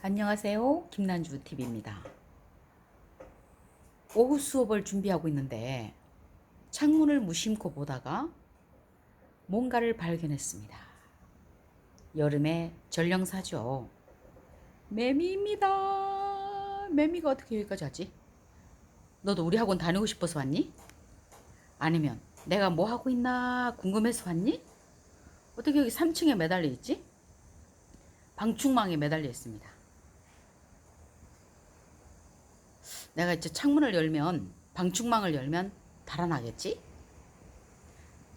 안녕하세요. 김난주 TV입니다. 오후 수업을 준비하고 있는데 창문을 무심코 보다가 뭔가를 발견했습니다. 여름의 전령사죠. 매미입니다. 매미가 어떻게 여기까지 왔지? 너도 우리 학원 다니고 싶어서 왔니? 아니면 내가 뭐 하고 있나 궁금해서 왔니? 어떻게 여기 3층에 매달려 있지? 방충망에 매달려 있습니다. 내가 이제 창문을 열면 방충망을 열면 달아나겠지?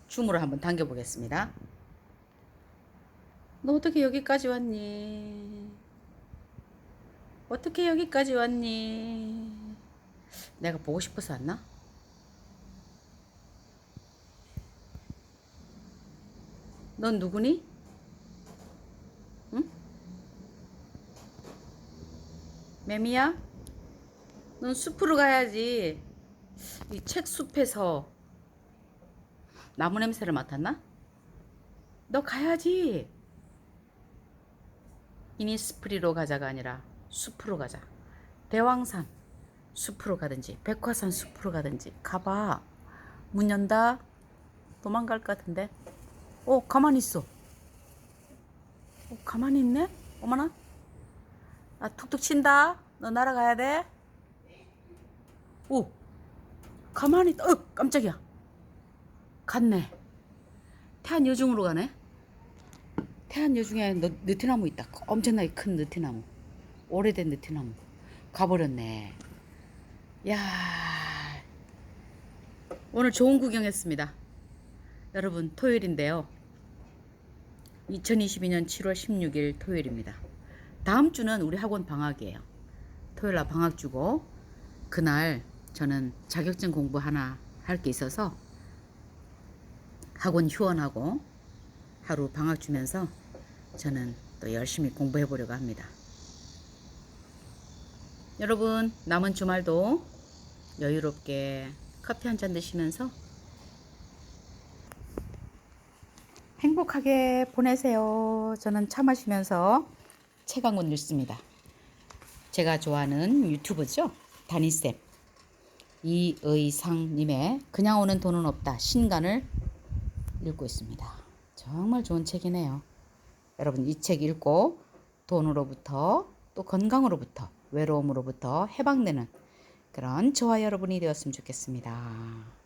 줌으로 한번 당겨 보겠습니다. 너 어떻게 여기까지 왔니? 어떻게 여기까지 왔니? 내가 보고 싶어서 왔나? 넌 누구니? 응? 매미야? 넌 숲으로 가야지. 이 책 숲에서 나무 냄새를 맡았나? 너 가야지. 이니스프리로 가자가 아니라 숲으로 가자. 대왕산 숲으로 가든지 백화산 숲으로 가든지 가봐. 문 연다. 도망갈 것 같은데. 어 가만히 있어. 어, 가만히 있네. 어머나. 아 툭툭 친다. 너 날아가야 돼. 오, 가만히, 있다. 어, 깜짝이야. 갔네. 태안 여중으로 가네. 태안 여중에 너, 느티나무 있다. 엄청나게 큰 느티나무. 오래된 느티나무. 가버렸네. 야 오늘 좋은 구경했습니다. 여러분, 토요일인데요. 2022년 7월 16일 토요일입니다. 다음 주는 우리 학원 방학이에요. 토요일 날 방학 주고, 그날 저는 자격증 공부 하나 할 게 있어서 학원 휴원하고 하루 방학 주면서 저는 또 열심히 공부해 보려고 합니다. 여러분 남은 주말도 여유롭게 커피 한 잔 드시면서 행복하게 보내세요. 저는 차 마시면서 권 읽습니다. 제가 좋아하는 유튜브죠. 다니쌤. 이의상님의 그냥 오는 돈은 없다 신간을 읽고 있습니다. 정말 좋은 책이네요. 여러분 이 책 읽고 돈으로부터 또 건강으로부터 외로움으로부터 해방되는 그런 저와 여러분이 되었으면 좋겠습니다.